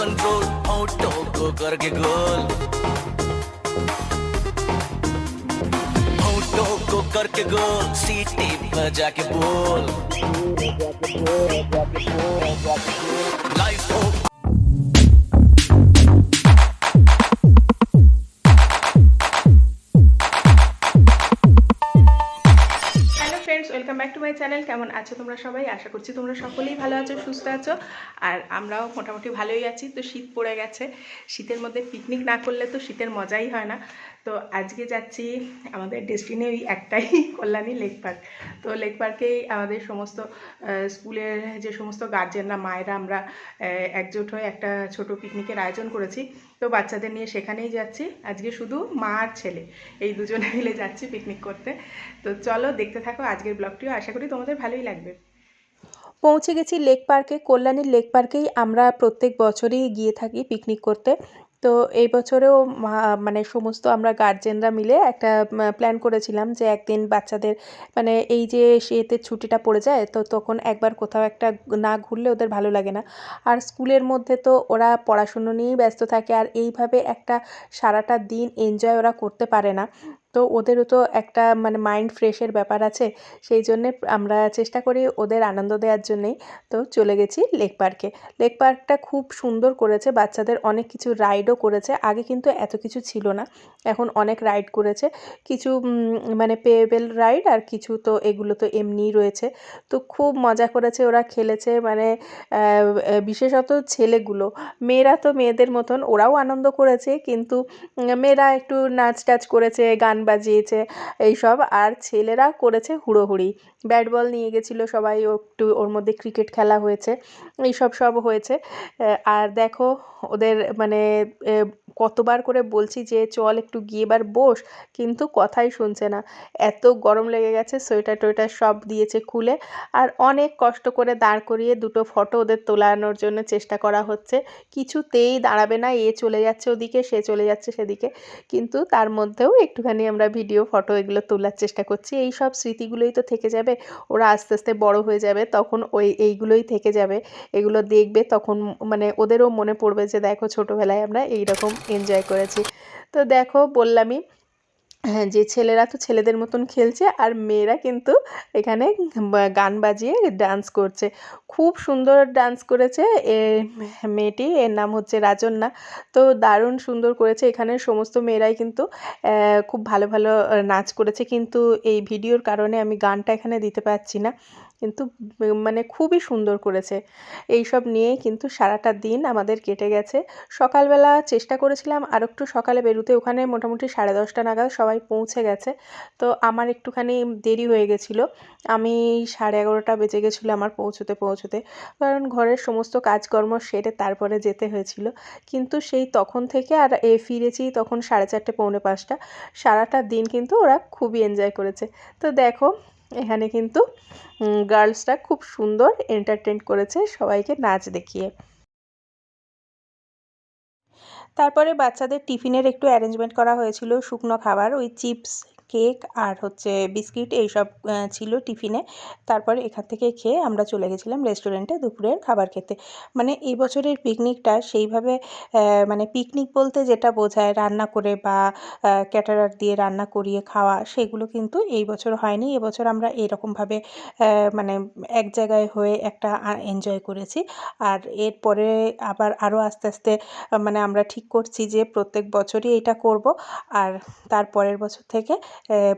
Control auto को करके गोल auto को करके गोल सीटी बजा के बोल ব্যাক টু মাই চ্যানেল কেমন আছো তোমরা সবাই? আশা করছি তোমরা সকলেই ভালো আছো, সুস্থ আছো। আর আমরাও মোটামুটি ভালোই আছি। তো শীত পড়ে গেছে। শীতের মধ্যে পিকনিক না করলে তো শীতের মজাই হয় না। তো আজকে যাচ্ছি আমাদের ডেস্টিনি ওই একটাই কল্যাণী লেক পার্ক তো লেক পার্কেই আমাদের সমস্ত স্কুলের যে সমস্ত গার্জেনরা মায়েরা আমরা একজোট হয়ে একটা ছোট পিকনিকের আয়োজন করেছি। তো বাচ্চাদের নিয়ে সেখানেই যাচ্ছি। আজকে শুধু মা আর ছেলে, এই দুজনে মিলে যাচ্ছি পিকনিক করতে। তো চলো দেখতে থাকো আজকের ব্লগটিও আশা করি তোমাদের ভালোই লাগবে। পৌঁছে গেছি লেক পার্কে কল্যাণীর লেক পার্কেই আমরা প্রত্যেক বছরই গিয়ে থাকি পিকনিক করতে। তো এই বছরেও মানে সমস্ত আমরা গার্জেনরা মিলে একটা প্ল্যান করেছিলাম যে একদিন বাচ্চাদের মানে এই যে শীতের ছুটিটা পড়ে যায়, তো তখন একবার কোথাও একটা না ঘুরলে ওদের ভালো লাগে না। আর স্কুলের মধ্যে তো ওরা পড়াশুনো নিয়েই ব্যস্ত থাকে, আর এইভাবে একটা সারাটা দিন এনজয় ওরা করতে পারে না। তো ওদেরও তো একটা মানে মাইন্ড ফ্রেশের ব্যাপার আছে। সেই জন্যে আমরা চেষ্টা করি ওদের আনন্দ দেওয়ার জন্যেই। তো চলে গেছি লেক পার্কে লেক পার্কটা খুব সুন্দর করেছে, বাচ্চাদের অনেক কিছু রাইডও করেছে। আগে কিন্তু এত কিছু ছিল না, এখন অনেক রাইড করেছে। কিছু মানে পেয়েবেল রাইড আর কিছু তো এগুলো তো এমনিই রয়েছে। তো খুব মজা করেছে ওরা, খেলেছে। মানে বিশেষত ছেলেগুলো। মেয়েরা তো মেয়েদের মতন, ওরাও আনন্দ করেছে। কিন্তু, মেয়েরা একটু নাচ টাচ করেছে, গান বাজিয়েছে, এইসব। আর ছেলেরা করেছে হুড়োহুড়ি। ব্যাট বল নিয়ে গেছিল সবাই একটু ওর মধ্যে ক্রিকেট খেলা হয়েছে। এইসব সব হয়েছে। আর দেখো, ওদের মানে কতবার করে বলছি যে, চল একটু গিয়ে এবার বস। কিন্তু কথাই শুনছে না। এত গরম লেগে গেছে, সোয়েটার টোয়েটার সব দিয়েছে খুলে। আর অনেক কষ্ট করে দাঁড় করিয়ে দুটো ফটো ওদের তোলানোর জন্য চেষ্টা করা হচ্ছে। কিছুতেই দাঁড়াবে না, এ চলে যাচ্ছে ওদিকে, সে চলে যাচ্ছে সেদিকে। কিন্তু তার মধ্যেও একটুখানি আমরা ভিডিও ফটো এগুলো তোলার চেষ্টা করছি। এই সব স্মৃতিগুলোই তো থেকে যাবে। ওরা আস্তে আস্তে বড় হয়ে যাবে, তখন ওই এইগুলোই থেকে যাবে। এগুলো দেখবে তখন মানে ওদেরও মনে পড়বে যে, দেখো ছোটোবেলায় আমরা এইরকম এনজয় করেছি। তো দেখো, বললামই যে ছেলেরা তো ছেলেদের মতন খেলছে আর মেয়েরা কিন্তু এখানে গান বাজিয়ে ডান্স করছে। খুব সুন্দর ডান্স করেছে এ, মেয়েটি, এর নাম হচ্ছে রাজন্যা তো দারুণ সুন্দর করেছে। এখানে সমস্ত মেয়েরাই কিন্তু খুব ভালো ভালো নাচ করেছে। কিন্তু এই ভিডিওর কারণে আমি গানটা এখানে দিতে পারছি না। কিন্তু মানে খুবই সুন্দর করেছে। এই সব নিয়েই কিন্তু সারাটা দিন আমাদের কেটে গেছে। সকালবেলা চেষ্টা করেছিলাম আর একটু সকালে বেরোতে। ওখানে মোটামুটি সাড়ে দশটা নাগাদ সবাই পৌঁছে গেছে। তো আমার একটুখানি দেরি হয়ে গেছিল। আমি সাড়ে এগারোটা বেজে গেছিল আমার পৌঁছতে পৌঁছতে। কারণ ঘরের সমস্ত কাজকর্ম সেরে তারপরে যেতে হয়েছিল। কিন্তু সেই তখন থেকে আর এ ফিরেছি তখন সাড়ে চারটে, পৌনে পাঁচটা। সারাটা দিন কিন্তু ওরা খুবই এনজয় করেছে। তো দেখো এখানে কিন্তু গার্লসরা খুব সুন্দর এন্টারটেন করেছে সবাইকে নাচ দেখিয়ে। তারপরে বাচ্চাদের টিফিনের একটু অ্যারেঞ্জমেন্ট করা হয়েছিল শুকনো খাবার, ওই চিপস কেক আর হচ্ছে বিস্কিট এইসব ছিল টিফিনে। তারপরে এখান থেকে খেয়ে আমরা চলে গেছিলাম রেস্টুরেন্টে দুপুরের খাবার খেতে। মানে এই বছরের পিকনিকটা সেইভাবে মানে পিকনিক বলতে যেটা বোঝায় রান্না করে বা ক্যাটারার দিয়ে রান্না করিয়ে খাওয়া, সেগুলো কিন্তু এই বছর হয়নি। এবছর আমরা এরকমভাবে মানে এক জায়গায় হয়ে একটা এনজয় করেছি। আর এরপরে আবার আরও আস্তে আস্তে মানে আমরা ঠিক করছি যে প্রত্যেক বছরই এটা করব। আর তার পরের বছর থেকে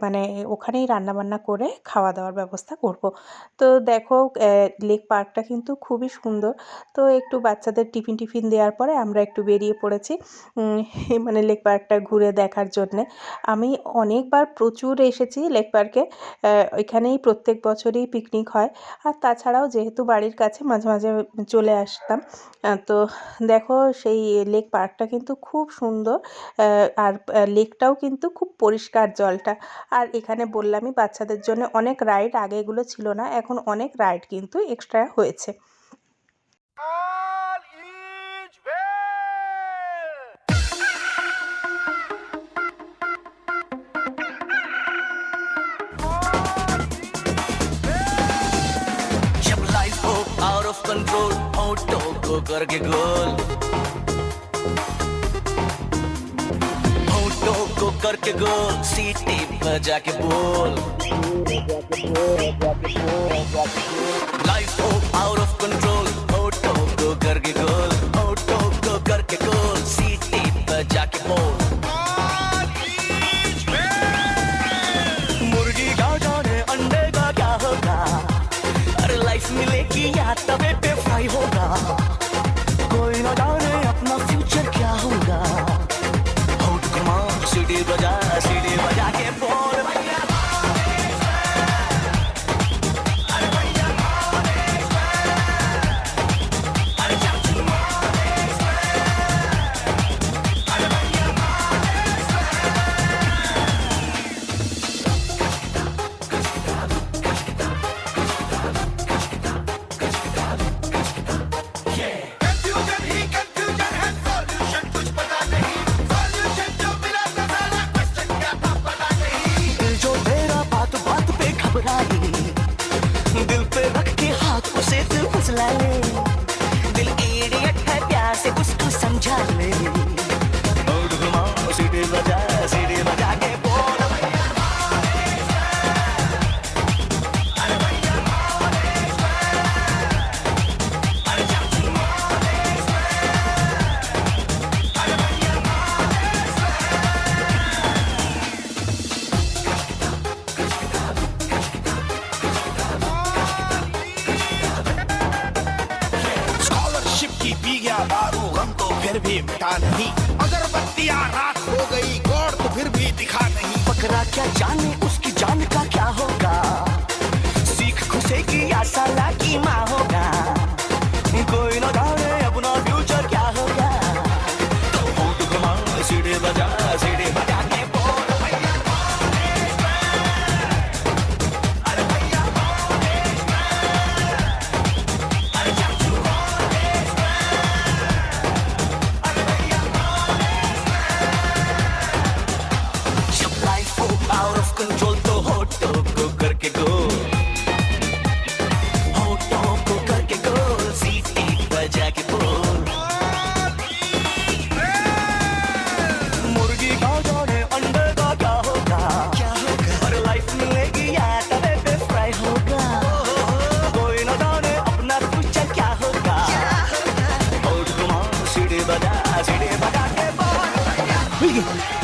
মানে ওখানেই রান্নাবান্না করে খাওয়া দাওয়ার ব্যবস্থা করব। তো দেখো লেক পার্কটা কিন্তু খুবই সুন্দর। তো একটু বাচ্চাদের টিফিন টিফিন দেওয়ার পরে আমরা একটু বেরিয়ে পড়েছি মানে লেক পার্কটা ঘুরে দেখার জন্যে। আমি অনেকবার প্রচুর এসেছি লেক পার্কে এখানেই প্রত্যেক বছরই পিকনিক হয়। আর তাছাড়াও যেহেতু বাড়ির কাছে মাঝে মাঝে চলে আসতাম তো দেখো সেই লেক পার্কটা কিন্তু খুব সুন্দর আর লেকটাও কিন্তু খুব পরিষ্কার জলটা। আর এখানে বললামই বাচ্চাদের জন্য অনেক রাইড আগে এগুলো ছিল না এখন অনেক রাইড কিন্তু এক্সট্রা হয়েছে। out of control, out to go, go, go, go, go. करके गोल सीटी बजा के बोल। लाइफ हो आउट ऑफ़ कंट्रोल ऑटो करके गोल ऑटो करके गोल, सीटी बजा के बोल। मुर्गी जाने, अंडे का क्या होगा? अरे लाइफ मिलेगी या तवे पे फ्राई होगा? कोई ना जाने जाने उसकी जान Ruhige.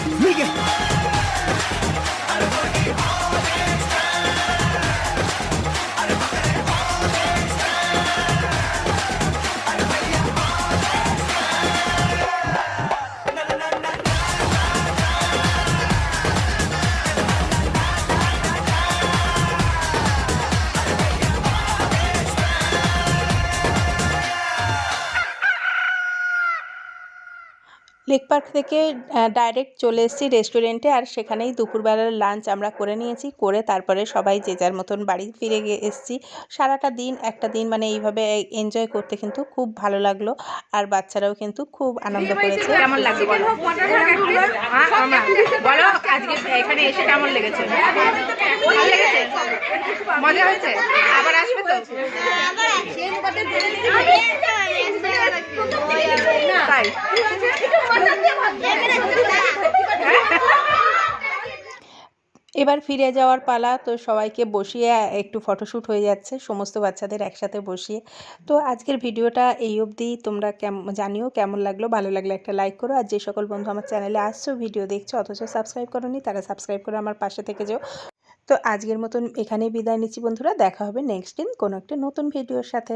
লেক পার্ক থেকে ডাইরেক্ট চলে এসেছি রেস্টুরেন্টে আর সেখানেই দুপুরবেলার লাঞ্চ আমরা করে নিয়েছি। করে তারপরে সবাই যে যার মতন বাড়ি ফিরে গিয়ে এসেছি। সারাটা দিন একটা দিন মানে এইভাবে এনজয় করতে কিন্তু খুব ভালো লাগল। আর বাচ্চারাও কিন্তু খুব আনন্দ করেছে। কেমন বলো? বলো আজকে এখানে এসে কেমন লেগেছে? মজা হয়েছে? আবার আসবে তো? এবার ফিরে যাওয়ার পালা, তো সবাইকে বসিয়ে একটু ফটোশ্যুট হয়ে যাচ্ছে, সমস্ত বাচ্চাদের একসাথে বসিয়ে। তো আজকের ভিডিওটা এই অবধি। তোমরা কেমন জানিও কেমন লাগল, ভালো লাগলে একটা লাইক করো। আর যে সকল বন্ধু আমার চ্যানেলে আসছো ভিডিও দেখছ, অথচ সাবস্ক্রাইব করোনি, তারা সাবস্ক্রাইব করে আমার পাশে থেকে যেও। তো আজকের মতন এখানেই বিদায় নিচ্ছি বন্ধুরা, দেখা হবে নেক্সট দিন কোনো একটা নতুন ভিডিওর সাথে।